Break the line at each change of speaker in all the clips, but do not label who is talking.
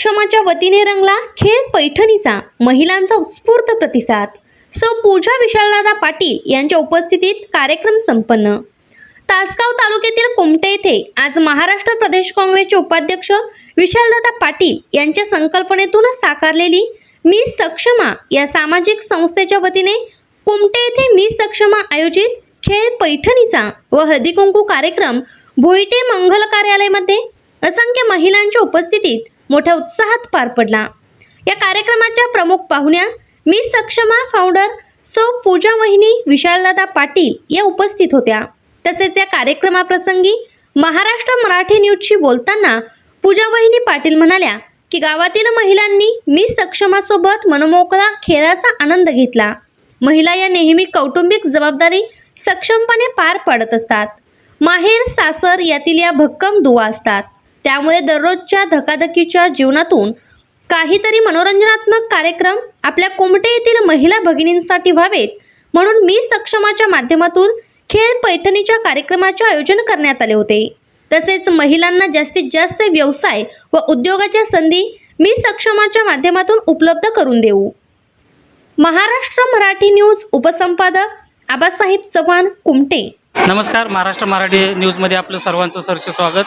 सक्षमाच्या वतीने रंगला खेळ पैठणीचा महिलांचा उत्स्फूर्त प्रतिसाद. सौ. पूजा विशालदादा पाटील यांच्या उपस्थितीत कार्यक्रम संपन्न. तासगाव तालुक्यातील कुमटे येथे आज महाराष्ट्र प्रदेश काँग्रेसचे उपाध्यक्ष विशालदादा पाटील यांच्या संकल्पनेतून साकारलेली मी सक्षमा या सामाजिक संस्थेच्या वतीने कुमटे येथे मी सक्षमा आयोजित खेळ पैठणीचा व हळदीकुंकू कार्यक्रम भोईटे मंगल कार्यालयामध्ये असंख्य महिलांच्या उपस्थितीत मोठ्या उत्साहात पार पडला. या कार्यक्रमाच्या प्रमुख पाहुण्या मी सक्षमा फाउंडर सो पूजा वहिनी विशालदादा पाटील या उपस्थित होत्या. तसेच या कार्यक्रमाप्रसंगी महाराष्ट्र मराठी न्यूजशी बोलताना पूजा वहिनी पाटील म्हणाल्या की गावातील महिलांनी मी सक्षमासोबत मनमोकळा खेळाचा आनंद घेतला. महिला या नेहमी कौटुंबिक जबाबदारी सक्षमपणे पार पाडत असतात. माहेर सासर यातील या भक्कम दुवा असतात. त्यामुळे दररोजच्या धकाधकीच्या जीवनातून काहीतरी मनोरंजनात्मक कार्यक्रम आपल्या कोमटे येथील महिला भगिनींसाठी व्हावेत म्हणून मी सक्षमाच्या माध्यमातून खेळ पैठणीच्या कार्यक्रमाचे आयोजन करण्यात आले होते. तसेच महिलांना जास्तीत जास्त व्यवसाय व उद्योगाच्या संधी मी सक्षमाच्या माध्यमातून उपलब्ध करून देऊ. महाराष्ट्र मराठी न्यूज उपसंपादक आबासाहेब चव्हाण कुमटे.
नमस्कार महाराष्ट्र मराठी न्यूजमध्ये आपलं सर्वांचं सरचे स्वागत.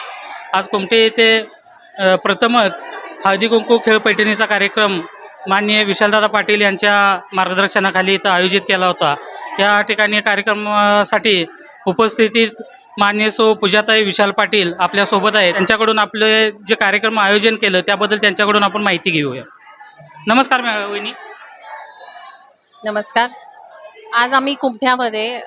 आज कुमटे येथे प्रथमच हळदी कुंकू खेळ पैठणीचा कार्यक्रम माननीय विशालदादा पाटील यांच्या मार्गदर्शनाखाली इथं आयोजित केला होता. या ठिकाणी कार्यक्रमासाठी उपस्थितीत मान्य सो पूजाताई विशाल पाटील आपल्यासोबत आहेत. त्यांच्याकडून आपले जे कार्यक्रम आयोजन केलं त्याबद्दल त्यांच्याकडून आपण माहिती घेऊया. नमस्कार मॅ वहिनी.
नमस्कार. आज आम्ही कुंभ्यामध्ये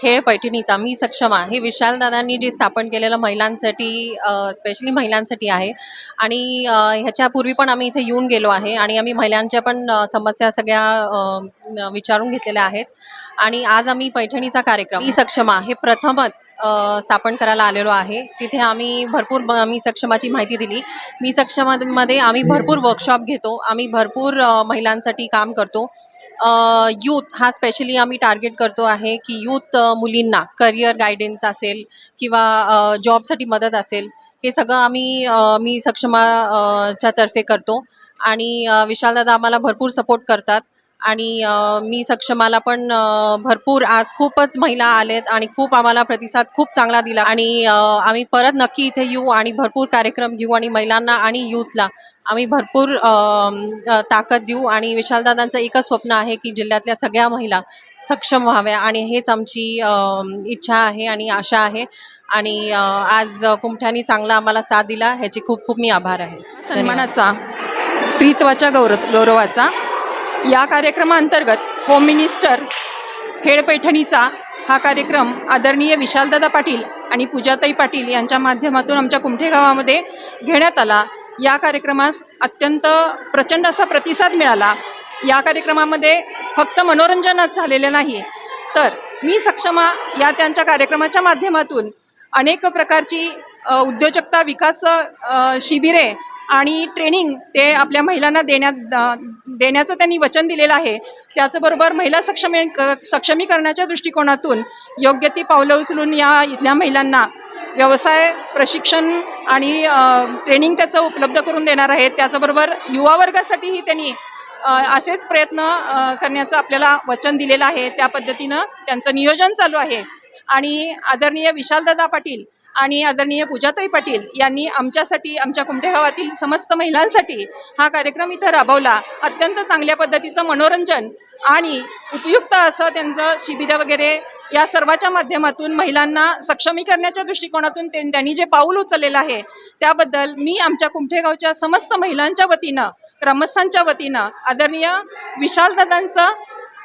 खेळ पैठणीचा मी सक्षमा हे विशालदादांनी जे स्थापन केलेलं महिलांसाठी स्पेशली महिलांसाठी आहे. आणि ह्याच्यापूर्वी पण आम्ही इथे येऊन गेलो आहे आणि आम्ही महिलांच्या पण समस्या सगळ्या विचारून घेतलेल्या आहेत. आणि आज आम्ही पैठणीचा कार्यक्रम मी सक्षमा हे प्रथमच स्थापन करायला आलेलो आहे. तिथे आम्ही भरपूर मी सक्षमाची माहिती दिली. मी सक्षमामध्ये आम्ही भरपूर वर्कशॉप घेतो. आम्ही भरपूर महिलांसाठी काम करतो. यूथ हा स्पेशली आम्ही टार्गेट करतो आहे की यूथ मुलींना करिअर गायडन्स असेल किंवा जॉबसाठी मदत असेल हे सगळं आम्ही मी सक्षमा च्या तर्फे करतो. आणि विशालदादा आम्हाला भरपूर सपोर्ट करतात. आणि मी सक्षमाला पण भरपूर आज खूपच महिला आलेत आणि खूप आम्हाला प्रतिसाद खूप चांगला दिला. आणि आम्ही परत नक्की इथे येऊ आणि भरपूर कार्यक्रम घेऊ आणि महिलांना आणि यूथला आम्ही भरपूर ताकद देऊ आणि विशालदादांचं एकच स्वप्न आहे की जिल्ह्यातल्या सगळ्या महिला सक्षम व्हाव्या आणि हेच आमची इच्छा आहे आणि आशा आहे. आणि आज कुमठ्यानी चांगला आम्हाला साथ दिला ह्याची खूप खूप मी आभार आहे.
सन्मानाचा स्त्रीत्वाच्या गौरव गौरवाचा. या कार्यक्रमाअंतर्गत होम मिनिस्टर खेळ पैठणीचा हा कार्यक्रम आदरणीय विशालदादा पाटील आणि पूजाताई पाटील यांच्या माध्यमातून आमच्या कुमठे गावामध्ये घेण्यात आला. या कार्यक्रमास अत्यंत प्रचंड असा प्रतिसाद मिळाला. या कार्यक्रमामध्ये फक्त मनोरंजनच झालेलं नाही तर मी सक्षमा या त्यांच्या कार्यक्रमाच्या माध्यमातून अनेक प्रकारची उद्योजकता विकास शिबिरे आणि ट्रेनिंग ते आपल्या महिलांना देण्यात देण्याचं त्यांनी वचन दिलेलं आहे. त्याचबरोबर महिला सक्षमी क- सक्षमीकरणाच्या दृष्टिकोनातून योग्य ती पावलं उचलून या इथल्या महिलांना व्यवसाय प्रशिक्षण आणि ट्रेनिंग त्याचं उपलब्ध करून देणार आहेत. त्याचबरोबर युवा वर्गासाठीही त्यांनी असेच प्रयत्न करण्याचं आपल्याला वचन दिलेलं आहे. त्या पद्धतीनं त्यांचं नियोजन चालू आहे. आणि आदरणीय विशालदादा पाटील आणि आदरणीय पूजाताई पाटील यांनी आमच्यासाठी आमच्या कुमठे गावातील समस्त महिलांसाठी हा कार्यक्रम इथं राबवला. अत्यंत चांगल्या पद्धतीचं मनोरंजन आणि उपयुक्त असं त्यांचं शिबिरं वगैरे या सर्वाच्या माध्यमातून महिलांना सक्षमीकरणाच्या दृष्टिकोनातून ते त्यांनी जे पाऊल उचललेलं आहे त्याबद्दल मी आमच्या कुमठेगावच्या समस्त महिलांच्या वतीनं ग्रामस्थांच्या वतीनं आदरणीय विशालदादांचं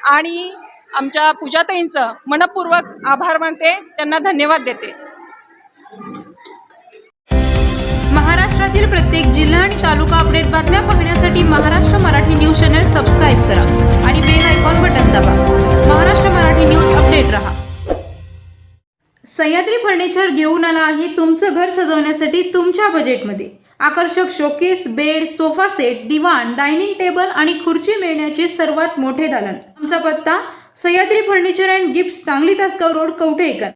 आणि आमच्या पूजाताईंचं मनपूर्वक आभार मानते त्यांना धन्यवाद देते.
महाराष्ट्रातील प्रत्येक जिल्हा आणि तालुका अपडेट बातम्या पाहण्यासाठी Maharashtra Marathi news channel subscribe करा आणि बेल आयकॉन फर्निचर घेऊन आला आहे तुमचं घर सजवण्यासाठी तुमच्या बजेटमध्ये आकर्षक शोकेस बेड सोफा सेट दिवाण डायनिंग टेबल आणि खुर्ची मिळण्याचे सर्वात मोठे दालन. आमचा पत्ता Sahyadri furniture and gift Sangli Tasgaon road Kavathekar.